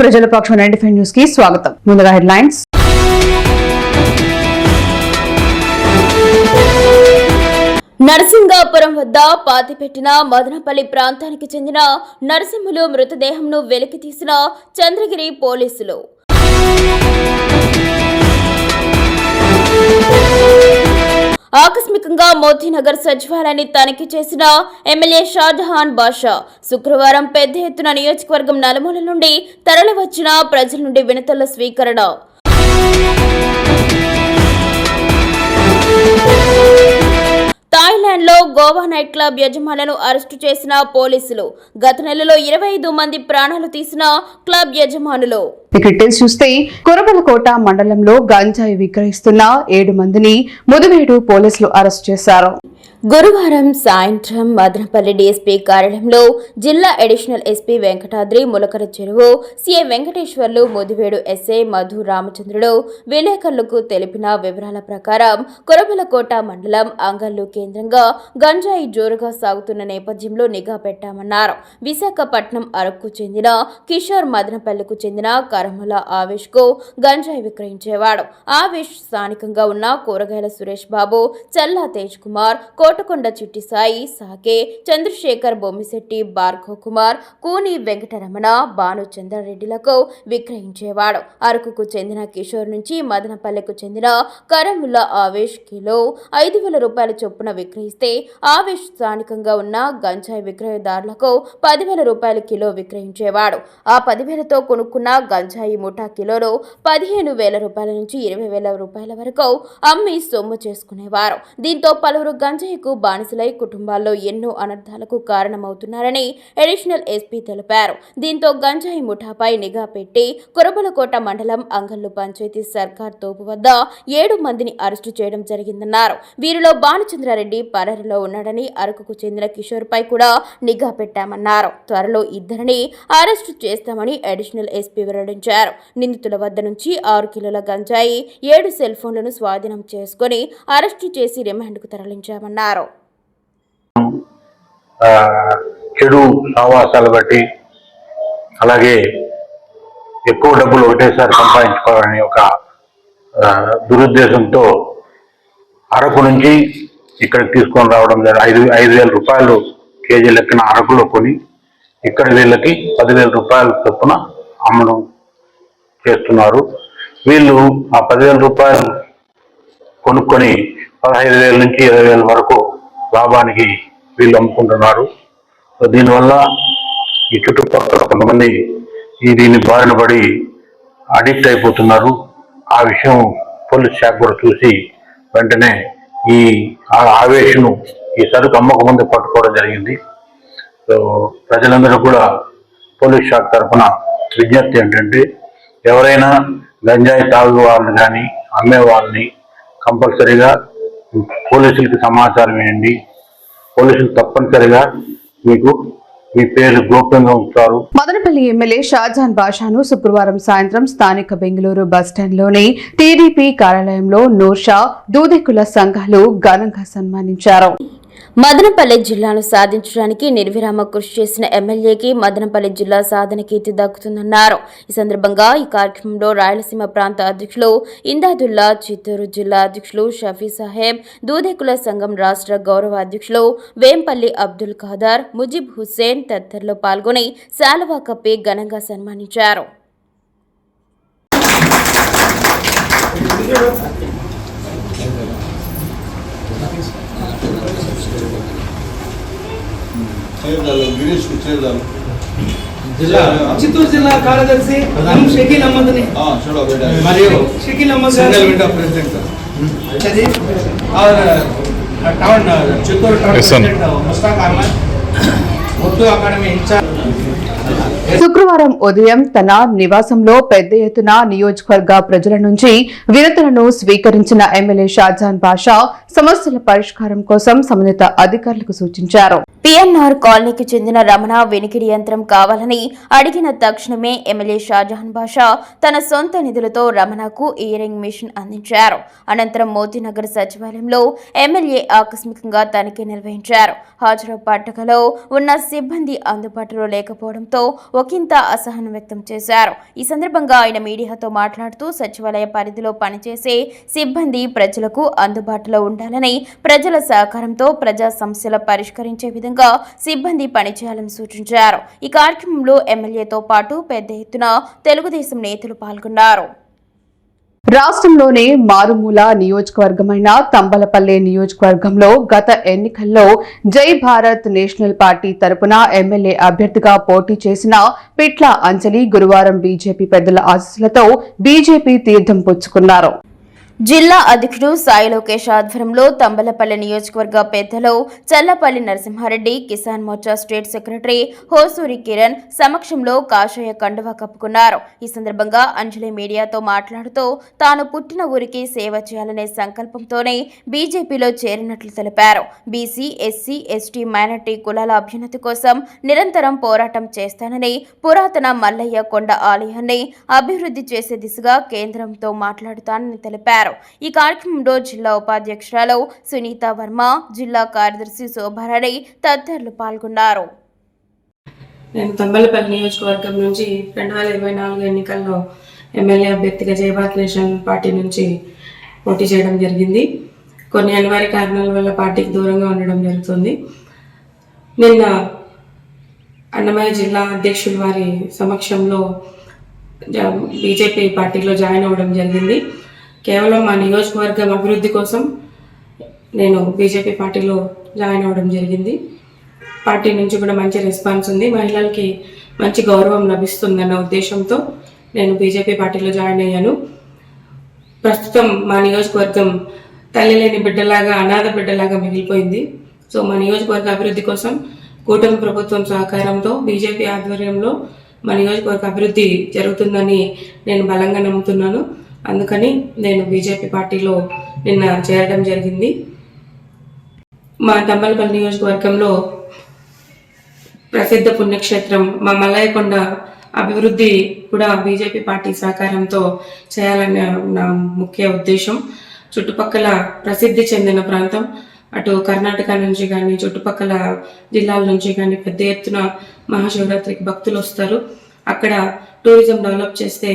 ప్రజల పక్షం ninety five న్యూస్కి స్వాగతం. ముందుగా హెడ్లైన్స్. నరసింగాపురం వద్ద పాతిపెట్టిన మదనపల్లి ప్రాంతానికి చెందిన నరసింహులు మృతదేహంను వెలికి తీసిన చంద్రగిరి పోలీసులు. ఆకస్మికంగా మోతీనగర్ సచివాలయాన్ని తనిఖీ చేసిన ఎమ్మెల్యే షాజహాన్ బాషా శుక్రవారం పెద్ద ఎత్తున నియోజకవర్గం నలుమూల నుండి తరలివచ్చిన ప్రజల నుండి వినతుల స్వీకరణ. థాయిలాండ్లో గోవా నైట్ క్లబ్ యజమానులను అరెస్టు చేసిన పోలీసులు. గత నెలలో ఇరవై ఐదు మంది ప్రాణాలు తీసిన క్లబ్ యజమానులు. ఇక చూస్తే కురబలకోట మండలంలో గంజాయి విక్రయిస్తున్న ఏడు మందిని ముదువేడు పోలీసులు అరెస్ట్ చేశారు. గురువారం సాయంత్రం మదనపల్లి డీఎస్పీ కార్యాలయంలో జిల్లా additional SP Venkatadri Mulakara Cheruvu CM Venkateswarlu Mudivedu SI Madhu Ramachandrudu విలేకరులకు తెలిపిన వివరాల ప్రకారం కురబలకోట మండలం అంగల్లు కేంద్రంగా గంజాయి జోరుగా సాగుతున్న నేపథ్యంలో నిఘా పెట్టామన్నారు. విశాఖపట్నం అరకుకు చెందిన కిషోర్ మదనపల్లికు చెందిన కరముల ఆవేష్కు గంజాయి విక్రయించేవాడు. ఆవేష్ స్థానికంగా ఉన్న కూరగాయల సురేష్ బాబు చల్లా తేజ్ కుమార్ కోటకొండ చిట్టి సాయి సాకే చంద్రశేఖర్ బొమ్మిశెట్టి భార్గవ్ కుమార్ కూని వెంకటరమణ భాను చంద్రారెడ్డిలకు విక్రయించేవాడు. అరకుకు చెందిన కిషోర్ నుంచి మదనపల్లెకు చెందిన కరముల ఆవేష్ కిలో ఐదు వేల రూపాయల చొప్పున విక్రయిస్తే ఆవేష్ స్థానికంగా ఉన్న గంజాయి విక్రయదారులకు పదివేల రూపాయల కిలో విక్రయించేవాడు. ఆ పదివేలతో కొనుక్కున్న గంజాయి ముఠా కిలోలో పదిహేను వేల రూపాయల నుంచి ఇరవై వేల రూపాయల వరకు అమ్మి సొమ్ము చేసుకునేవారు. దీంతో పలువురు గంజాయి గంజాయికు బానిసలై కుటుంబాల్లో ఎన్నో అనర్థాలకు కారణమవుతున్నారని అడిషనల్ ఎస్పీ తెలిపారు. దీంతో గంజాయి ముఠాపై నిఘా పెట్టి కురబలకోట మండలం అంగల్లు పంచాయతీ సర్కార్ తోపు వద్ద ఏడు మందిని అరెస్టు చేయడం జరిగిందన్నారు. వీరిలో భానుచంద్రారెడ్డి పరారిలో ఉన్నాడని అరకుకు చెందిన కిషోర్పై కూడా నిఘా పెట్టామన్నారు. త్వరలో ఇద్దరిని అరెస్టు చేస్తామని అడిషనల్ ఎస్పీ వెల్లడించారు. నిందితుల వద్ద నుంచి ఆరు కిలోల గంజాయి ఏడు సెల్ ఫోన్లను స్వాధీనం చేసుకుని అరెస్టు చేసి రిమాండ్కు తరలించామన్నారు. అన్నారు. చెడు సావాసాలు బట్టి అలాగే ఎక్కువ డబ్బులు ఒకటేసారి సంపాదించుకోవాలని ఒక దురుద్దేశంతో అరకు నుంచి ఇక్కడికి తీసుకొని రావడం జరిగింది. ఐదు ఐదు వేల రూపాయలు కేజీ లెక్కన అరకులో కొని ఇక్కడ వీళ్ళకి పదివేల రూపాయల చొప్పున అమ్మడం చేస్తున్నారు. వీళ్ళు ఆ పదివేల రూపాయలు కొనుక్కొని పదహైదు వేల నుంచి ఇరవై వేల వరకు లాభానికి వీళ్ళు అమ్ముకుంటున్నారు. సో దీనివల్ల ఈ చుట్టుపక్కల కొంతమంది ఈ దీని బారిన పడి అడిక్ట్ అయిపోతున్నారు. ఆ విషయం పోలీస్ శాఖ కూడా చూసి వెంటనే ఈ ఆవేశను ఈ సరుకు అమ్మకం ముందు పట్టుకోవడం జరిగింది. సో ప్రజలందరూ కూడా పోలీస్ శాఖ తరఫున విజ్ఞప్తి ఏంటంటే ఎవరైనా గంజాయి తాగు వాళ్ళని కానీ అమ్మే వాళ్ళని కంపల్సరీగా పోలీసులకి సమాచారం ఇవ్వండి పోలీసులు తప్పనిసరిగా మీకు మీ పేరు గోప్యంగా ఉంచుతారు. మదనపల్లి ఎమ్మెల్యే షాజహాన్ బాషాను శుక్రవారం సాయంత్రం స్థానిక బెంగళూరు బస్టాండ్లోని టీడీపీ కార్యాలయంలో నూర్షా దూదెకుల సంఘాలు ఘనంగా సన్మానించారు. మదనపల్లి జిల్లాను సాధించడానికి నిర్విరామ కృషి చేసిన ఎమ్మెల్యేకి మదనపల్లి జిల్లా సాధన కీర్తి దక్కుతుందన్నారు. ఈ సందర్భంగా ఈ కార్యక్రమంలో రాయలసీమ ప్రాంత అధ్యక్షులు ఇందాదుల్లా చిత్తూరు జిల్లా అధ్యక్షులు షఫీ సాహెబ్ దూదేకుల సంఘం రాష్ట్ర గౌరవ అధ్యక్షులు వేంపల్లి అబ్దుల్ ఖాదర్ ముజిబ్ హుస్సేన్ తదితరులు పాల్గొని శాలువా కప్పి ఘనంగా సన్మానించారు. చేరదాలు గిరీష్కు చేరదాలు జిల్లా? చిత్తూరు జిల్లా కార్యదర్శి షకీల్ అహ్మద్ని మరియు Shakeel Ahmed president. Town Chittoor town Mustaq Ahmed Urdu academy in charge. శుక్రవారం ఉదయం తన నివాసంలో పెద్ద ఎత్తున నియోజకవర్గ ప్రజల నుంచి వినతులను స్వీకరించిన ఎమ్మెల్యే షాజహాన్ బాషా సమస్యల పరిష్కారం కోసం సంబంధిత అధికారులకు సూచించారు. పిఎన్ఆర్ కాలనీకి చెందిన రమణ వెనికిడి యంత్రం కావాలని అడిగిన తక్షణమే ఎమ్మెల్యే షాజహాన్ బాషా తన సొంత నిధులతో రమణకు ఇయరింగ్ మిషన్ అందించారు. అనంతరం మోతీనగర్ సచివాలయంలో ఎమ్మెల్యే ఆకస్మికంగా తనిఖీ నిర్వహించారు. హాజరు పట్టకలో ఉన్న సిబ్బంది అందుబాటులో లేకపోవడంతో ఒకంత అసహనం వ్యక్తం చేశారు. ఈ సందర్భంగా ఆయన మీడియాతో మాట్లాడుతూ సచివాలయ పరిధిలో పనిచేసే సిబ్బంది ప్రజలకు అందుబాటులో ఉండాలి ఉండాలని ప్రజల సహకారంతో ప్రజా సమస్యల పరిష్కరించే విధంగా సిబ్బంది పనిచేయాలని సూచించారు. ఈ కార్యక్రమంలో ఎమ్మెల్యేతో పాటు పెద్ద ఎత్తున తెలుగుదేశం నేతలు పాల్గొన్నారు. రాష్ట్రంలోనే మారుమూల నియోజకవర్గమైన తంబలపల్లె నియోజకవర్గంలో గత ఎన్నికల్లో జై భారత్ నేషనల్ పార్టీ తరపున ఎమ్మెల్యే అభ్యర్థిగా పోటీ చేసిన పిట్ల అంజలి గురువారం బీజేపీ పెద్దల ఆశీస్సులతో బీజేపీ తీర్థం పుచ్చుకున్నారు. జిల్లా అధ్యక్షుడు సాయి లోకేష్ ఆధ్వర్యంలో తంబలపల్లి నియోజకవర్గ పెద్దలు చల్లపల్లి నరసింహారెడ్డి కిసాన్ మోర్చా స్టేట్ సెక్రటరీ హోసూరి కిరణ్ సమక్షంలో కాషాయ కండువా కప్పుకున్నారు. ఈ సందర్భంగా అంజలి మీడియాతో మాట్లాడుతూ తాను పుట్టిన ఊరికి సేవ చేయాలనే సంకల్పంతోనే బీజేపీలో చేరినట్లు తెలిపారు. బీసీ ఎస్సీ ఎస్టీ మైనార్టీ కులాల అభ్యున్నతి కోసం నిరంతరం పోరాటం చేస్తానని పురాతన మల్లయ్య కొండ ఆలయాన్ని అభివృద్ధి చేసే దిశగా కేంద్రంతో మాట్లాడుతానని తెలిపారు. ఈ కార్యక్రమంలో జిల్లా ఉపాధ్యక్షురాలు సునీత వర్మ జిల్లా కార్యదర్శి శోభారెడ్డి తదితరులు పాల్గొన్నారు. నేను తంబలపల్లి నియోజకవర్గం నుంచి రెండు వేల ఇరవై నాలుగు ఎన్నికల్లో ఎమ్మెల్యే అభ్యర్థిగా జయభారత్ నేషనల్ పార్టీ నుంచి పోటీ చేయడం జరిగింది. కొన్ని అనివార్య కారణాల వల్ల పార్టీకి దూరంగా ఉండడం జరుగుతుంది. నిన్న అన్నమయ్య జిల్లా అధ్యక్షుల వారి సమక్షంలో బీజేపీ పార్టీలో జాయిన్ అవ్వడం జరిగింది. కేవలం మా నియోజకవర్గం అభివృద్ధి కోసం నేను బీజేపీ పార్టీలో జాయిన్ అవ్వడం జరిగింది. పార్టీ నుంచి కూడా మంచి రెస్పాన్స్ ఉంది. మహిళలకి మంచి గౌరవం లభిస్తుందన్న ఉద్దేశంతో నేను బీజేపీ పార్టీలో జాయిన్ అయ్యాను. ప్రస్తుతం మా నియోజకవర్గం తల్లి లేని బిడ్డలాగా అనాథ బిడ్డలాగా మిగిలిపోయింది. సో మా నియోజకవర్గ అభివృద్ధి కోసం కూటమి ప్రభుత్వం సహకారంతో బీజేపీ ఆధ్వర్యంలో మా నియోజకవర్గ అభివృద్ధి జరుగుతుందని నేను బలంగా నమ్ముతున్నాను. అందుకని నేను బీజేపీ పార్టీలో నిన్న చేరడం జరిగింది. మా తమ్మలపల్లి నియోజకవర్గంలో ప్రసిద్ధ పుణ్యక్షేత్రం మా మల్లయ్యకొండ అభివృద్ధి కూడా బీజేపీ పార్టీ సహకారంతో చేయాలనే నా ముఖ్య ఉద్దేశం. చుట్టుపక్కల ప్రసిద్ధి చెందిన ప్రాంతం అటు కర్ణాటక నుంచి కానీ చుట్టుపక్కల జిల్లాల నుంచి కానీ పెద్ద ఎత్తున మహాశివరాత్రికి భక్తులు వస్తారు. అక్కడ టూరిజం డెవలప్ చేస్తే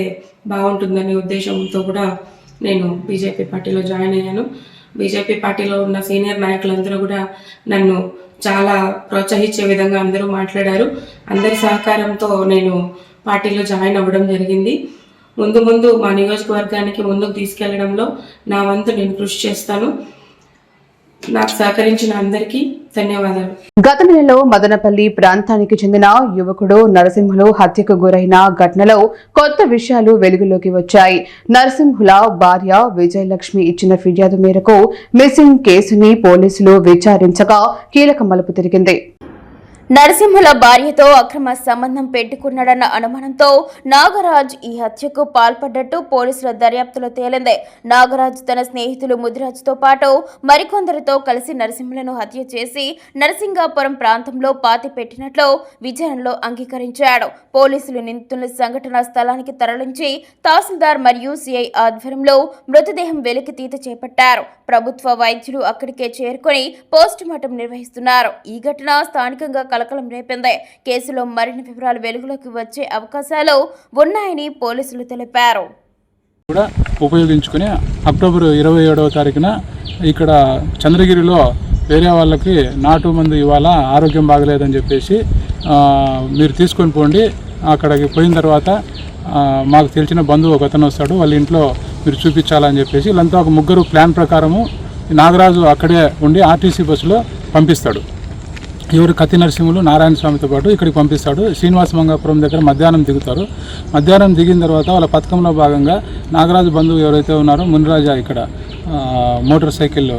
బాగుంటుందనే ఉద్దేశంతో కూడా నేను బీజేపీ పార్టీలో జాయిన్ అయ్యాను. బీజేపీ పార్టీలో ఉన్న సీనియర్ నాయకులందరూ కూడా నన్ను చాలా ప్రోత్సహించే విధంగా అందరూ మాట్లాడారు. అందరి సహకారంతో నేను పార్టీలో జాయిన్ అవ్వడం జరిగింది. ముందు ముందు మా నియోజకవర్గానికి ముందుకు తీసుకెళ్ళడంలో నా వంతు నేను కృషి చేస్తాను. నాకు సహకరించిన అందరికీ ధన్యవాదాలు. గత నెలలో మదనపల్లి ప్రాంతానికి చెందిన యువకుడు నరసింహులు హత్యకు గురైన ఘటనలో కొత్త విషయాలు వెలుగులోకి వచ్చాయి. నరసింహుల భార్య విజయలక్ష్మి ఇచ్చిన ఫిర్యాదు మేరకు మిస్సింగ్ కేసుని పోలీసులు విచారించగా కీలక మలుపు తిరిగింది. నరసింహుల భార్యతో అక్రమ సంబంధం పెట్టుకున్నాడన్న అనుమానంతో నాగరాజ్ ఈ హత్యకు పాల్పడ్డట్టు పోలీసుల దర్యాప్తులో తేలింది. నాగరాజ్ తన స్నేహితులు ముదిరాజ్తో పాటు మరికొందరితో కలిసి నరసింహులను హత్య చేసి నరసింగాపురం ప్రాంతంలో పాతి పెట్టినట్లు విచారణలో అంగీకరించాడు. పోలీసులు నిందితులను సంఘటనా స్థలానికి తరలించి తహసీల్దార్ మరియు సిఐ ఆధ్వర్యంలో మృతదేహం వెలికి తీత చేపట్టారు. ప్రభుత్వ వైద్యులు అక్కడికే చేరుకొని పోస్టుమార్టం నిర్వహిస్తున్నారు. ఈ ఘటన స్థానికంగా కలకలం రేపింది. కేసులో మరిన్ని వివరాలు వెలుగులోకి వచ్చే అవకాశాలు ఉన్నాయని పోలీసులు తెలిపారు. కూడా ఉపయోగించుకుని అక్టోబర్ ఇరవై ఏడవ తారీఖున ఇక్కడ చంద్రగిరిలో వేరే వాళ్ళకి నాటు మందు ఇవాళ ఆరోగ్యం బాగలేదని చెప్పేసి మీరు తీసుకొని పోండి. అక్కడికి పోయిన తర్వాత మాకు తెలిసిన బంధువు ఒక అతను వస్తాడు వాళ్ళ ఇంట్లో మీరు చూపించాలని చెప్పేసి వీళ్ళంతా ఒక ముగ్గురు ప్లాన్ ప్రకారము నాగరాజు అక్కడే ఉండి ఆర్టీసీ బస్సులో పంపిస్తాడు. ఎవరు కత్తి నరసింహులు నారాయణ స్వామితో పాటు ఇక్కడికి పంపిస్తాడు. శ్రీనివాస మంగాపురం దగ్గర మధ్యాహ్నం దిగుతారు. మధ్యాహ్నం దిగిన తర్వాత వాళ్ళ పథకంలో భాగంగా నాగరాజు బంధువు ఎవరైతే ఉన్నారో మునిరాజా ఇక్కడ మోటార్ సైకిల్లో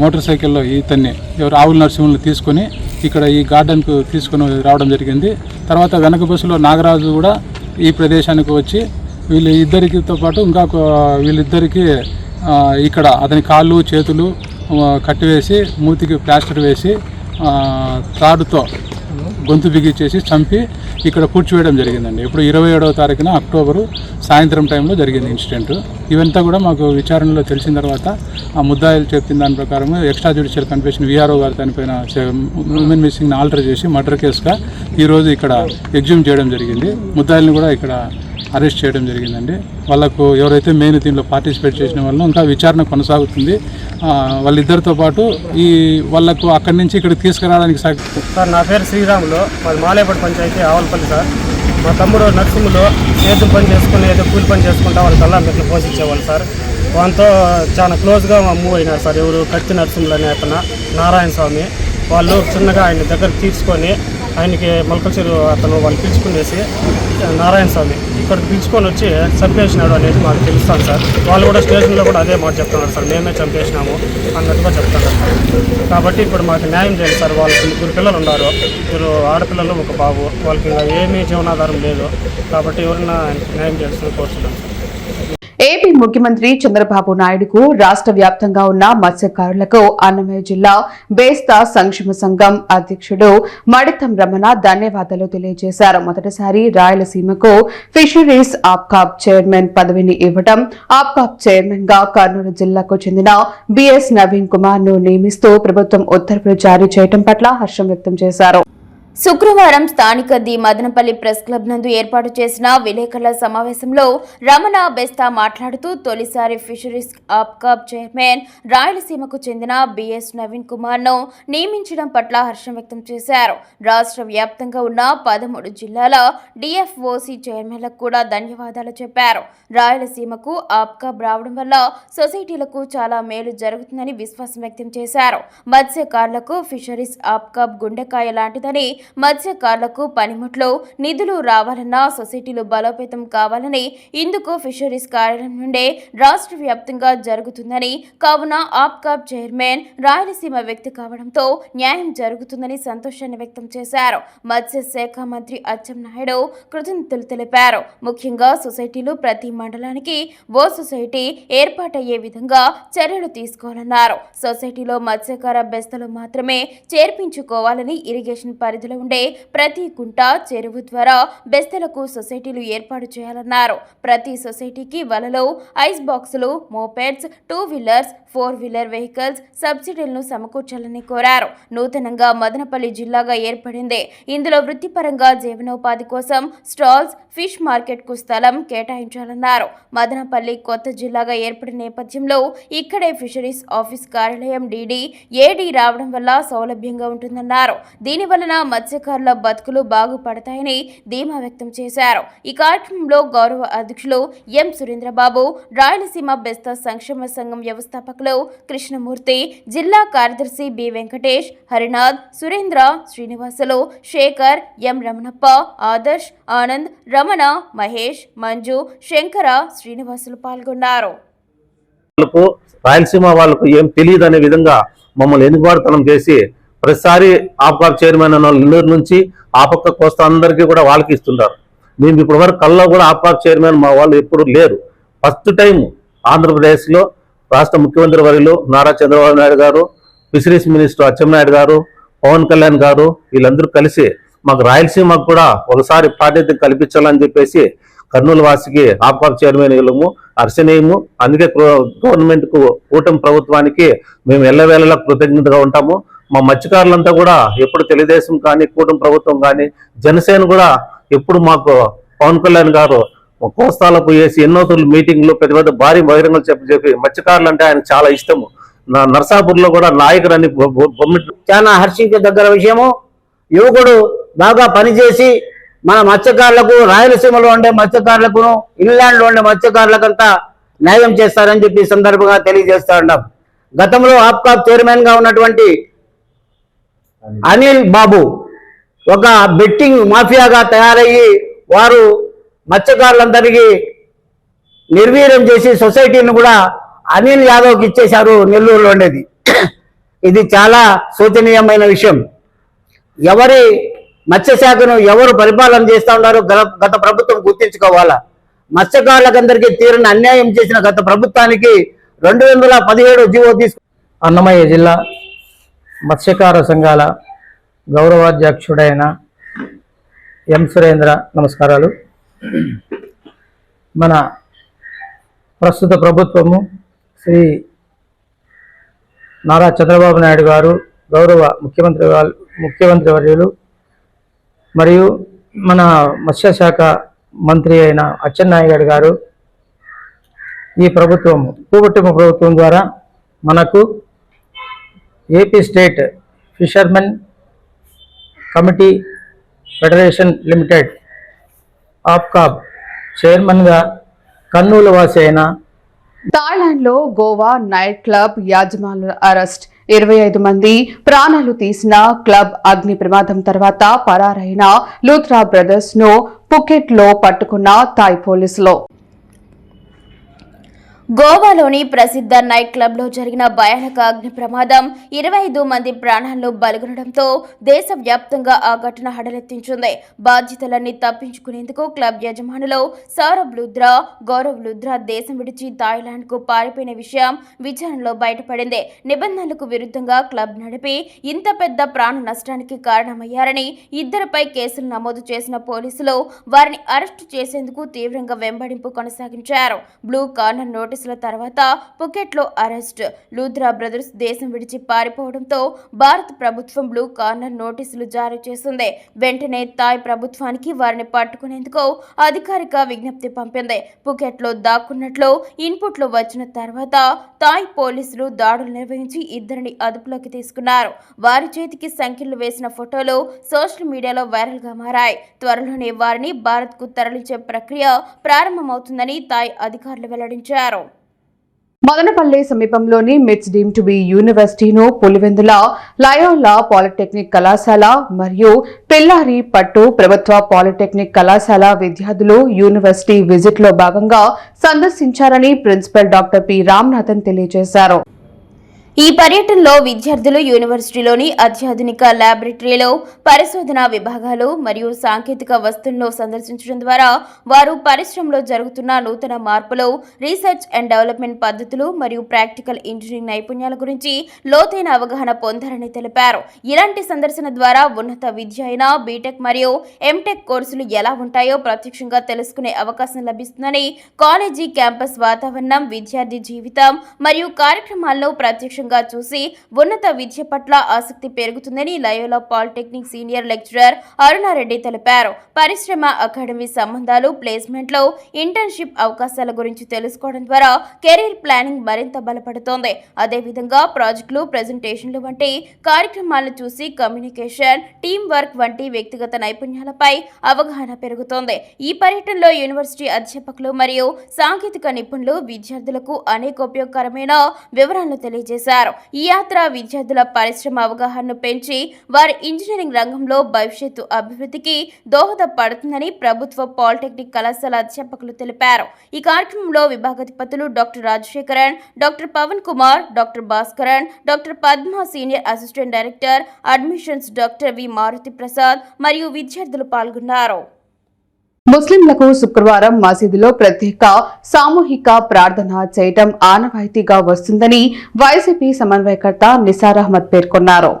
మోటార్ సైకిల్లో ఇతన్ని ఎవరు ఆవుల నరసింహులు తీసుకొని ఇక్కడ ఈ గార్డెన్కు తీసుకొని రావడం జరిగింది. తర్వాత వెనక బస్సులో నాగరాజు కూడా ఈ ప్రదేశానికి వచ్చి వీళ్ళు ఇద్దరితో పాటు ఇంకా వీళ్ళిద్దరికీ ఇక్కడ అతని కాళ్ళు చేతులు కట్టివేసి మూతికి ప్లాస్టర్ వేసి తాడుతో గొంతు బిగించేసి చంపి ఇక్కడ కూర్చోవేయడం జరిగిందండి. ఇప్పుడు ఇరవై ఏడవ తారీఖున అక్టోబరు సాయంత్రం టైంలో జరిగింది ఇన్సిడెంట్. ఇవంతా కూడా మాకు విచారణలో తెలిసిన తర్వాత ఆ ముద్దాయిలు చెప్పిన దాని ప్రకారం ఎక్స్ట్రా జ్యుడిషియల్ కన్ఫెషన్ విఆర్ఓ గారు చనిపోయిన ఉమెన్ మిస్సింగ్ని ఆల్టర్ చేసి మర్డర్ కేసుగా ఈరోజు ఇక్కడ ఎగ్జ్యూమ్ చేయడం జరిగింది. ముద్దాయిల్ని కూడా ఇక్కడ అరెస్ట్ చేయడం జరిగిందండి. వాళ్ళకు ఎవరైతే మెయిన్ దీనిలో పార్టిసిపేట్ చేసిన వాళ్ళు ఇంకా విచారణ కొనసాగుతుంది. వాళ్ళిద్దరితో పాటు ఈ వాళ్ళకు అక్కడి నుంచి ఇక్కడ తీసుకురావడానికి సార్ నా పేరు శ్రీరాములు. మాది మాలేపడి పంచాయతీ ఆవలపల్లి సార్. మా తమ్ముడు నర్సింహులు ఏదో పని చేసుకుని ఏదో కూలి పని చేసుకుంటా వాళ్ళ అలా మెట్లు పోషించేవాళ్ళు సార్. వాళ్ళతో చాలా క్లోజ్గా మూవ్ అయినారు సార్. ఎవరు కత్తి నరసింహులు అనే అతను నారాయణ స్వామి. వాళ్ళు చిన్నగా ఆయన దగ్గర తీసుకొని ఆయనకి మొలకచెరు అతను వాళ్ళు పిలుచుకునేసి నారాయణ స్వామి ఇక్కడికి పిలుచుకొని వచ్చి చంపేసినాడు అనేది మాకు తెలుస్తాను సార్. వాళ్ళు కూడా స్టేషన్లో కూడా అదే మాట చెప్తున్నారు సార్. మేమే చంపేసినాము అన్నట్టుగా చెప్తున్నారు కాబట్టి ఇప్పుడు మాకు న్యాయం చేయండి సార్. వాళ్ళకి ముగ్గురు పిల్లలు ఉన్నారు. ఇద్దరు ఆడపిల్లలు ఒక బాబు. వాళ్ళకి ఇంకా ఏమీ జీవనాధారం లేదు. కాబట్టి ఎవరైనా న్యాయం చేయాల్సింది కోరుతున్నాను ఏపీ ముఖ్యమంత్రి చంద్రబాబు నాయుడుకు రాష్ట్ర వ్యాప్తంగా ఉన్న మత్స్యకారులకు అన్నమయ్య జిల్లా బేస్తా సంక్షేమ సంఘం అధ్యక్షుడు మడితం రమణ ధన్యవాదాలు తెలియజేశారు. మొదటిసారి రాయలసీమకు ఫిషరీస్ ఆప్కాప్ చైర్మన్ పదవిని ఇవ్వడం ఆప్కాప్ చైర్మన్గా కర్నూలు జిల్లాకు చెందిన బిఎస్ నవీన్ కుమార్ను నియమిస్తూ ప్రభుత్వం ఉత్తర్వులు జారీ చేయడం పట్ల హర్షం వ్యక్తం చేశారు. శుక్రవారం స్థానిక ది మదనపల్లి ప్రెస్ క్లబ్ నందు ఏర్పాటు చేసిన విలేకరుల సమావేశంలో రమణ బెస్తా మాట్లాడుతూ తొలిసారి ఫిషరీస్ ఆప్కాబ్ చైర్మన్ రాయలసీమకు చెందిన బిఎస్ నవీన్ కుమార్ను నియమించడం పట్ల హర్షం వ్యక్తం చేశారు. రాష్ట్ర వ్యాప్తంగా ఉన్న పదమూడు జిల్లాల డిఎఫ్ఓసి చైర్మన్లకు కూడా ధన్యవాదాలు చెప్పారు. రాయలసీమకు ఆప్కాబ్ రావడం వల్ల సొసైటీలకు చాలా మేలు జరుగుతుందని విశ్వాసం వ్యక్తం చేశారు. మత్స్యకారులకు ఫిషరీస్ ఆప్కాబ్ గుండెకాయ లాంటిదని మత్స్యకారులకు పనిముట్లు నిధులు రావాలన్నా సొసైటీలు బలోపేతం కావాలని ఇందుకు ఫిషరీస్ కార్యాలయం నుండే రాష్ట్ర వ్యాప్తంగా జరుగుతుందని కావున ఆప్కాబ్ చైర్మన్ రాయలసీమ వ్యక్తి కావడంతో న్యాయం జరుగుతుందని సంతోషాన్ని వ్యక్తం చేశారు. మత్స్యశాఖ మంత్రి అచ్చెన్నాయుడు కృతజ్ఞతలు తెలిపారు. ముఖ్యంగా సొసైటీలు ప్రతి మండలానికి ఓ సొసైటీ ఏర్పాటయ్యే విధంగా చర్యలు తీసుకోవాలన్నారు. సొసైటీలో మత్స్యకార బెస్తలు మాత్రమే చేర్పించుకోవాలని ఇరిగేషన్ పరిధిలో ఉండే ప్రతి కుంట చెరువు ద్వారా బెస్తలకు సొసైటీలు ఏర్పాటు చేయాలన్నారు. ప్రతి సొసైటీకి వలలో ఐస్ బాక్సులు mopeds two wheelers four wheeler vehicles సబ్సిడీలను సమకూర్చాలని కోరారు. నూతనంగా మదనపల్లి జిల్లాగా ఏర్పడింది. ఇందులో వృత్తిపరంగా జీవనోపాధి కోసం స్టాల్స్ ఫిష్ మార్కెట్కు స్థలం కేటాయించాలన్నారు. మదనపల్లి కొత్త జిల్లాగా ఏర్పడిన నేపథ్యంలో ఇక్కడే ఫిషరీస్ ఆఫీస్ కార్యాలయం డీడీ ఏడీ రావడం వల్ల సౌలభ్యంగా ఉంటుందన్నారు. దీని వలన మత్స్యకారుల బతుకులు బాగుపడతాయని ధీమా వ్యక్తం చేశారు. ఈ కార్యక్రమంలో గౌరవ అధ్యక్షులు ఎం సురేంద్రబాబు రాయలసీమ బెస్త సంక్షేమ సంఘం వ్యవస్థాపకులు కృష్ణమూర్తి జిల్లా కార్యదర్శి బి వెంకటేష్ హరినాథ్ సురేంద్ర శ్రీనివాసులు శేఖర్ ఎం రమణప్ప ఆదర్శ్ ఆనంద్ రమణ మహేష్ మంజు శంకర శ్రీనివాసులు పాల్గొన్నారు. రాయలసీమ వాళ్ళకు ఏం తెలియదు అనే విధంగా మమ్మల్ని ఎన్నికవాడుతనం చేసి ప్రతిసారి ఆప్కాప్ చైర్మన్ అన్న వాళ్ళు నెల్లూరు నుంచి ఆ పక్క కోస్తా అందరికీ కూడా వాళ్ళకి ఇస్తుంటారు. మేము ఇప్పటి వరకు కల్లో కూడా ఆప్కాప్ చైర్మన్ మా వాళ్ళు ఎప్పుడు లేరు. ఫస్ట్ టైం ఆంధ్రప్రదేశ్లో రాష్ట్ర ముఖ్యమంత్రి వర్యులు నారా చంద్రబాబు నాయుడు గారు ఫిషరీస్ మినిస్టర్ అచ్చెన్నాయుడు గారు పవన్ కళ్యాణ్ గారు వీళ్ళందరూ కలిసి మాకు రాయలసీమకు కూడా ఒకసారి ప్రాధాన్యత కల్పించాలని చెప్పేసి కర్నూలు వాసికి ఆప్కాప్ చైర్మన్ ఇవ్వము అర్చనీయము అందుకే గవర్నమెంట్కు కూటమి ప్రభుత్వానికి మేము ఎల్లవేళలా కృతజ్ఞతగా ఉంటాము. మా మత్స్యకారులంతా కూడా ఎప్పుడు తెలుగుదేశం కానీ కూటమి ప్రభుత్వం కానీ జనసేన కూడా ఎప్పుడు మాకు పవన్ కళ్యాణ్ గారు కోస్తాలకు పోయేసి ఎన్నో తొలి మీటింగ్లు పెద్ద పెద్ద భారీ బహిరంగలు చెప్పి చెప్పి మత్స్యకారులు అంటే ఆయన చాలా ఇష్టము. నా నర్సాపూర్లో కూడా నాయకుడు అని బొ- బొమ్మిట్లు చాలా హర్షించదగ్గర విషయము. యువకుడు బాగా పనిచేసి మన మత్స్యకారులకు రాయలసీమలో ఉండే మత్స్యకారులకు ఇంగ్లాండ్లో ఉండే మత్స్యకారులకంతా న్యాయం చేస్తారని చెప్పి సందర్భంగా తెలియజేస్తా ఉన్నాం. గతంలో ఆప్కాప్ చైర్మన్గా ఉన్నటువంటి అనిల్ బాబు ఒక బెట్టింగ్ మాఫియాగా తయారయ్యి వారు మత్స్యకారులందరికీ నిర్వీర్యం చేసి సొసైటీని కూడా అనిల్ యాదవ్కి ఇచ్చేశారు నెల్లూరులో ఉండేది. ఇది చాలా శోచనీయమైన విషయం. ఎవరి మత్స్యశాఖను ఎవరు పరిపాలన చేస్తా ఉన్నారో గత ప్రభుత్వం గుర్తించుకోవాలా? మత్స్యకారులకందరికీ తీరని అన్యాయం చేసిన గత ప్రభుత్వానికి రెండు వందల పదిహేడు జీవో తీసుకు అన్నమయ్య జిల్లా మత్స్యకార సంఘాల గౌరవాధ్యక్షుడైన ఎం సురేంద్ర నమస్కారాలు. మన ప్రస్తుత ప్రభుత్వము శ్రీ నారా చంద్రబాబు నాయుడు గారు గౌరవ ముఖ్యమంత్రి ముఖ్యమంత్రి వర్యులు మరియు మన మత్స్యశాఖ మంత్రి అయిన అచ్చెన్నాయుడు గారు ఈ ప్రభుత్వం కూబుట్టుమ ప్రభుత్వం ద్వారా మనకు AP state fishermen committee federation limited APCOB చైర్మన్గా కర్నూలు వాసి అయిన థాయిలాండ్లో గోవా నైట్ క్లబ్ యాజమానుల అరెస్ట్. ఇరవై ఐదు మంది ప్రాణాలు తీసిన క్లబ్ అగ్ని ప్రమాదం తర్వాత పరారైన లూథ్రా బ్రదర్స్ను పుకెట్లో పట్టుకున్న థాయ్ పోలీసులు. గోవాలోని ప్రసిద్ధ నైట్ క్లబ్లో జరిగిన భయానక అగ్ని ప్రమాదం ఇరవై ఐదు మంది ప్రాణాలను బలిగొనడంతో దేశవ్యాప్తంగా ఆ ఘటన హడలెత్తించింది. బాధ్యతలన్నీ తప్పించుకునేందుకు క్లబ్ యజమానులు సౌరభ్ లుద్రా గౌరవ్ లుద్రా దేశం విడిచి థాయిలాండ్కు పారిపోయిన విషయం విచారణలో బయటపడింది. నిబంధనలకు విరుద్ధంగా క్లబ్ నడిపి ఇంత పెద్ద ప్రాణ నష్టానికి కారణమయ్యారని ఇద్దరిపై కేసులు నమోదు చేసిన పోలీసులు వారిని అరెస్టు చేసేందుకు తీవ్రంగా వెంబడింపు కొనసాగించారు. బ్లూ కార్నర్ కేసుల తర్వాత పుకెట్లో అరెస్ట్. లూథ్రా బ్రదర్స్ దేశం విడిచి పారిపోవడంతో భారత ప్రభుత్వం బ్లూ కార్నర్ నోటీసులు జారీ చేసింది. వెంటనే థాయ్ ప్రభుత్వానికి వారిని పట్టుకునేందుకు అధికారిక విజ్ఞప్తి పంపింది. పుకెట్లో దాక్కున్నట్లు ఇన్పుట్లు వచ్చిన తర్వాత థాయ్ పోలీసులు దాడులు నిర్వహించి ఇద్దరిని అదుపులోకి తీసుకున్నారు. వారి చేతికి సంఖ్యలు వేసిన ఫోటోలు సోషల్ మీడియాలో వైరల్గా మారాయి. త్వరలోనే వారిని భారత్కు తరలించే ప్రక్రియ ప్రారంభమవుతుందని థాయ్ అధికారులు వెల్లడించారు. మదనపల్లి సమీపంలోని మిట్స్ డీమ్ టు బి యూనివర్సిటీను పులివెందుల లయోలా పాలిటెక్నిక్ కళాశాల మరియు పిల్లారి పట్టు ప్రభుత్వ పాలిటెక్నిక్ కళాశాల విద్యార్థులు యూనివర్సిటీ విజిట్లో భాగంగా సందర్శించారని ప్రిన్సిపల్ డాక్టర్ పి. రామ్నాథన్ తెలియజేశారు. ఈ పర్యటనలో విద్యార్థులు యూనివర్సిటీలోని అత్యాధునిక ల్యాబొరేటరీలో పరిశోధనా విభాగాలు మరియు సాంకేతిక వస్తువులను సందర్శించడం ద్వారా వారు పరిశ్రమలో జరుగుతున్న నూతన మార్పులు రీసెర్చ్ అండ్ డెవలప్మెంట్ పద్ధతులు మరియు ప్రాక్టికల్ ఇంజనీరింగ్ నైపుణ్యాల గురించి లోతైన అవగాహన పొందారని తెలిపారు. ఇలాంటి సందర్శన ద్వారా ఉన్నత విద్య అయిన బీటెక్ మరియు ఎంటెక్ కోర్సులు ఎలా ఉంటాయో ప్రత్యక్షంగా తెలుసుకునే అవకాశం లభిస్తుందని కాలేజీ క్యాంపస్ వాతావరణం విద్యార్థి జీవితం మరియు కార్యక్రమాల్లో ప్రత్యక్ష ప్రత్యక్షంగా చూసి ఉన్నత విద్య పట్ల ఆసక్తి పెరుగుతుందని Loyola polytechnic senior lecturer Aruna Reddy తెలిపారు. పరిశ్రమ అకాడమీ సంబంధాలు ప్లేస్మెంట్లో ఇంటర్న్షిప్ అవకాశాల గురించి తెలుసుకోవడం ద్వారా కెరీర్ ప్లానింగ్ మరింత బలపడుతోంది. అదేవిధంగా ప్రాజెక్టులు ప్రజెంటేషన్లు వంటి కార్యక్రమాలను చూసి కమ్యూనికేషన్ టీం వర్క్ వంటి వ్యక్తిగత నైపుణ్యాలపై అవగాహన పెరుగుతోంది. ఈ పర్యటనలో యూనివర్సిటీ అధ్యాపకులు మరియు సాంకేతిక నిపుణులు విద్యార్థులకు అనేక ఉపయోగకరమైన వివరాలను తెలియజేశారు. ఈ యాత్ర విద్యార్థుల పరిశ్రమ అవగాహనను పెంచి వారి ఇంజనీరింగ్ రంగంలో భవిష్యత్తు అభివృద్ధికి దోహదపడుతుందని ప్రభుత్వ పాలిటెక్నిక్ కళాశాల అధ్యాపకులు తెలిపారు. ఈ కార్యక్రమంలో విభాగాధిపతులు doctor Rajasekaran doctor Pavan Kumar doctor Bhaskaran doctor Padma senior assistant director admissions doctor V Maruthi Prasad మరియు విద్యార్థులు పాల్గొన్నారు. ముస్లింలకు శుక్రవారం మసీదులో ప్రత్యేక సామూహిక ప్రార్థన చేయటం ఆనవాయితీగా వస్తుందని వైసీపీ సమన్వయకర్త నిసార్ అహ్మద్ పేర్కొన్నారు.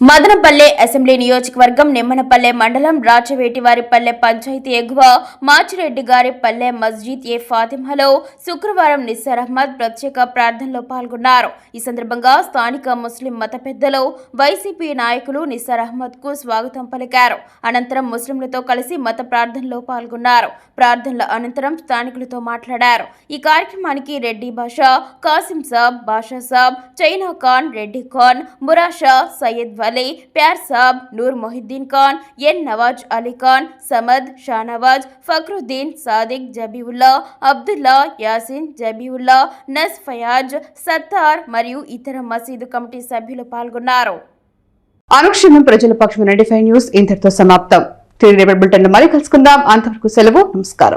మదనపల్లె అసెంబ్లీ నియోజకవర్గం నిమ్మనపల్లె మండలం రాచవేటివారిపల్లె పంచాయతీ ఎగువ మాచిరెడ్డి గారి పల్లె మస్జిద్ ఏ ఫాతిమాలో శుక్రవారం నిస్సార్ అహ్మద్ ప్రత్యేక ప్రార్థనలో పాల్గొన్నారు. ఈ సందర్భంగా స్థానిక ముస్లిం మత పెద్దలు వైసీపీ నాయకులు నిస్సార్ అహ్మద్కు స్వాగతం పలికారు. అనంతరం ముస్లింలతో కలిసి మత ప్రార్థనలో పాల్గొన్నారు. ప్రార్థనల అనంతరం స్థానికులతో మాట్లాడారు. ఈ కార్యక్రమానికి రెడ్డి బాషా కాసిం సాబ్ బాషా సాబ్ చైనా ఖాన్ రెడ్డి ఖాన్ మురాషా సయ్యద్ అలీ ప్యార్ సాబ్ నూర్ మొహిద్దీన్ ఖాన్ ఎన్ నవాజ్ అలీ ఖాన్ సమద్ షానవాజ్ ఫక్రుద్దీన్ సాదిక్ జబీవుల్లా అబ్దుల్లా యాసిన్ జబీవుల్లా నస్ ఫయాజ్ సత్తార్ మరియు ఇతర మసీదు కమిటీ సభ్యులు పాల్గొన్నారు అనుక్షణం ప్రజల పక్షం నైన్టీ ఫైవ్ న్యూస్ ఇంతటితో సమాప్తం తిరిగి రేపటి బులెటిన్లో మళ్ళీ కలుసుకుందాం అంతవరకు సెలవు నమస్కారం